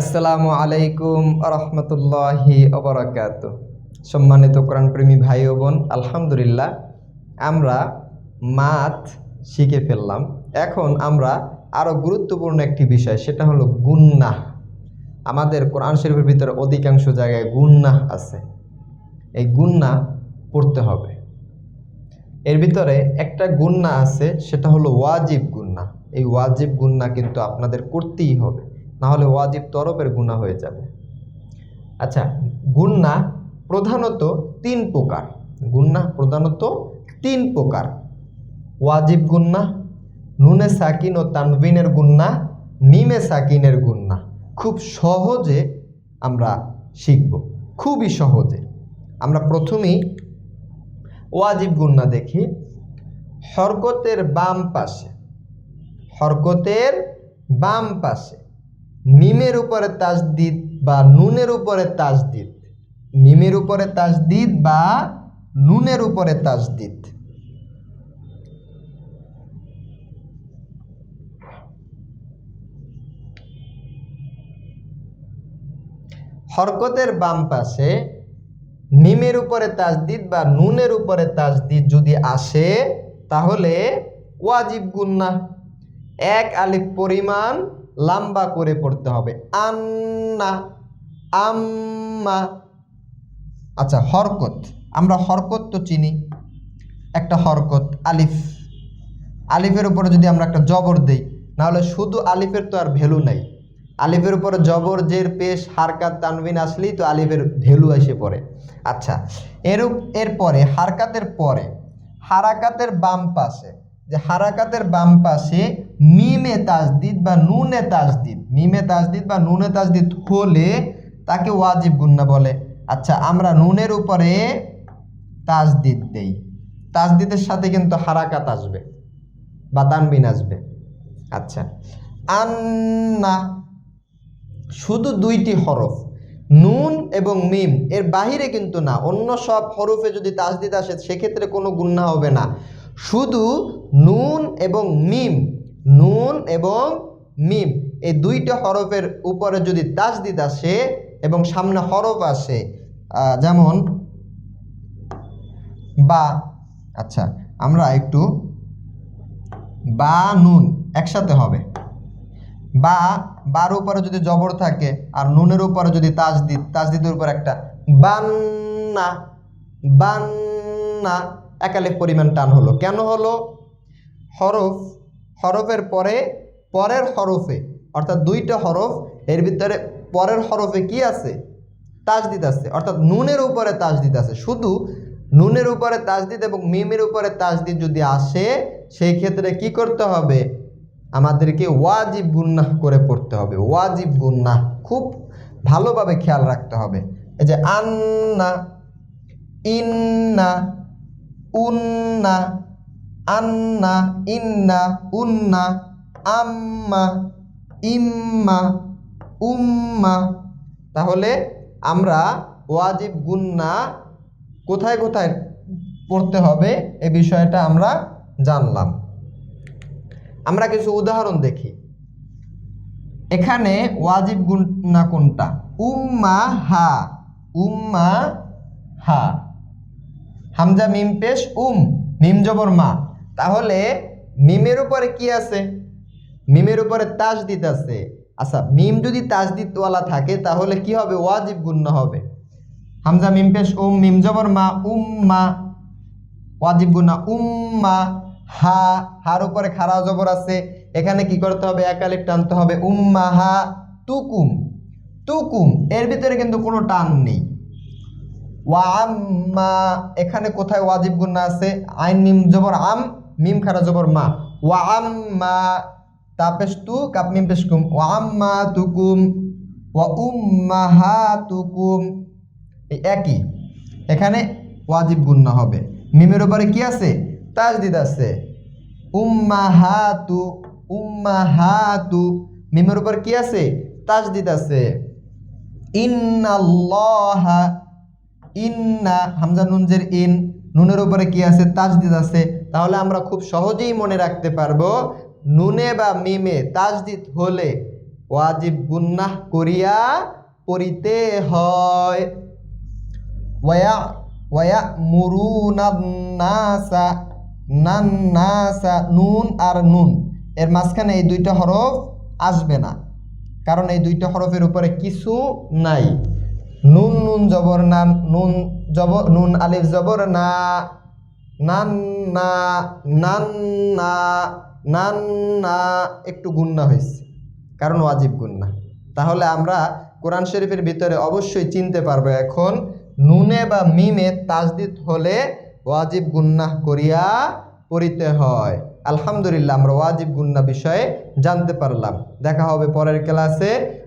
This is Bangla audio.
আসসালামু আলাইকুম রহমতুল্লাহি অবরাকাত সম্মানিত কোরআন প্রেমী ভাই ও বোন, আলহামদুলিল্লাহ, আমরা মাথ শিখে ফেললাম। এখন আমরা আরও গুরুত্বপূর্ণ একটি বিষয়, সেটা হলো গুন্নাহ। আমাদের কোরআন শরীফের ভিতরে অধিকাংশ জায়গায় গুন্নাহ আছে। এই গুন্নাহ পড়তে হবে। এর ভিতরে একটা গুন্না আছে, সেটা হলো ওয়াজিব গুন্না এই ওয়াজিব গুন্না কিন্তু আপনাদের করতেই হবে। না হলে ওয়াজিব তরফের গুণা হয়ে যাবে। আচ্ছা গুন্না প্রধানত তিন প্রকার। গুন্না প্রধানত তিন প্রকার। ওয়াজিব গুন্না, নুনে সাকিন ও তানবিনের গুন্না, মিমে সাকিনের গুন্না। খুব সহজে আমরা শিখব, খুবই সহজে। আমরা প্রথমেই ওয়াজিব গুন্না দেখি। হরকতের বাম পাশে, হরকতের বাম পাশে। মিমের উপরে তাজদিদ বা নুনের উপরে তাজদিদ? মিমের উপরে তাজদিদ বা নুনের উপরে তাজদিদ? হরকতের বাম পাশে মিমের উপরে তাজদিদ বা নুনের উপরে তাজদিদ যদি আসে, তাহলে ওয়াজিব গুন্না এক আলিফ পরিমাণ লম্বা করে পড়তে হবে। আন্না, আম্মা। আচ্ছা হরকত। আমরা হরকত তো চিনি। একটা হরকত, আলিফ। আলিফের উপরে যদি আমরা একটা জবর দেই, নাহলে শুধু আলিফের তো আর ভ্যালু নাই। আলিফের উপরে জবর জের পেশ, হারকাত, তানবিন আসলেই তো আলিফের ভ্যালু এসে পড়ে। আচ্ছা এরূপ, এরপরে, হারকাতের পরে, হারাকাতের বাম পাশে যে হারাকাতের বাম পাশে মিমে তাজদিদ বা নুনে তাজদিদ। মিমে তাজদিদ বা নুনে তাজদিদ হলে তাকে ওয়াজিব গুন্না বলে। আচ্ছা আমরা নুনের উপরে তাজদিদ দেই। তাজদিদের সাথে কিন্তু হারাকাত আসবে বা তানবিন আসবে। আচ্ছা আন্না শুধু দুইটি হরফ, নুন এবং মিম, এর বাহিরে কিন্তু না। অন্য সব হরফে যদি তাজদিদ আসে, সেক্ষেত্রে কোনো গুন্না হবে না। শুধু নুন এবং মিম, নুন এবং মিম। এই দুইটা হরফের উপরে যদি তাজদিদ আসে এবং সামনে হরফ আসে যেমন বা আচ্ছা আমরা একটু বা নুন একসাথে হবে। বা, বার উপরে যদি জবর থাকে আর নুনের উপরে যদি তাজদিদ, তাজদিদের উপর একটা বান্না বান্না একালের পরিমাণ টান হলো। কেন হলো? হরফ, হরফের পরে, পরের হরফে, অর্থাৎ দুইটা হরফ, এর ভিতরে পরের হরফে কি আছে? তাজদিদ আছে। অর্থাৎ নুনের উপরে তাজদিদ আছে। শুধু নুনের উপরে তাজদিদ এবং মিমের উপরে তাজদিদ যদি আসে, সেই ক্ষেত্রে কি করতে হবে? আমাদেরকে ওয়াজিব গুন্নাহ করে পড়তে হবে। ওয়াজিব গুন্নাহ খুব ভালোভাবে খেয়াল রাখতে হবে। এই যে আন্না, ইন্না উন্না, আন্না, ইন্না, উন্না, আম্মা, ইম্মা, উম্মা। তাহলে আমরা ওয়াজিব, গুন্না কোথায় কোথায় পড়তে হবে এ বিষয়টা আমরা জানলাম। আমরা কিছু উদাহরণ দেখি। এখানে ওয়াজিব, গুন্না কোনটা? উম্মা হা উম্মা হা। হামজা মিম পেশ, উম, মিম জবর মা। তাহলে মিমের উপরে কি আছে? মিমের উপরে তাজদিদ আছে। আচ্ছা মিম যদি তাজদিদওয়ালা থাকে, তাহলে কি হবে? ওয়াজিব গুণ্য হবে। হামজা মিম পেশ, উম, মিম জবর মা উম্মা ওয়াজিব গুণা উম্মা হা, হার উপরে খারা জবর আছে। এখানে কি করতে হবে? একালিপ টানতে হবে। উম্মা হা, তুকুম। তুকুম, এর ভিতরে কিন্তু কোনো টান নেই। ওয়াম্মা এখানে কোথায় ওয়াজিব গুন্না আছে? আইন মিম জবর আম, মিম খারা জবর মা। ওয়াম্মা তাপেশ তু কাপ মিম পেশ কুম। ওয়াম্মা তুকুম, ওয়া উম্মাহা তুকুম একই। এখানে ওয়াজিব গুন্না হবে। মিমের উপরে কি আছে? তাজদিদ আছে। উম্মাহাতু উম্মাহাতু। মিমের উপর কি আছে? তাজদিদ আছে। ইন্নাল্লাহা ইন্না হামজা নুনজের ইন, নুনের উপরে কি আছে? তাজদিদ আছে। তাহলে আমরা খুব সহজেই মনে রাখতে পারব, নুনে বা মিমে তাজদিদ হলে ওয়াজিব গুন্নাহ করিয়া পড়িতে হয়। ওয়া ওয়া মুরুনান্নাসা নান্নাসা নুন আর নুন। এর মাঝখানে এই দুইটা হরফ আসবে না, কারণ এই দুইটা হরফের উপরে কিছু নাই। নুন নুন জবর নান নুন জবর নুন আলিফ জবর না নান না নান না নান না একটু গুন্না হয়েছে। কারণ ওয়াজিব গুন্না। তাহলে আমরা কোরআন শরীফের ভিতরে অবশ্যই চিনতে পারব এখন, নুনে বা মিমে তাজদিদ হলে ওয়াজিব গুন্নাহ করিয়া পড়িতে হয়। আলহামদুলিল্লাহ আমরা ওয়াজিব গুন্না বিষয়ে জানতে পারলাম। দেখা হবে পরের ক্লাসে।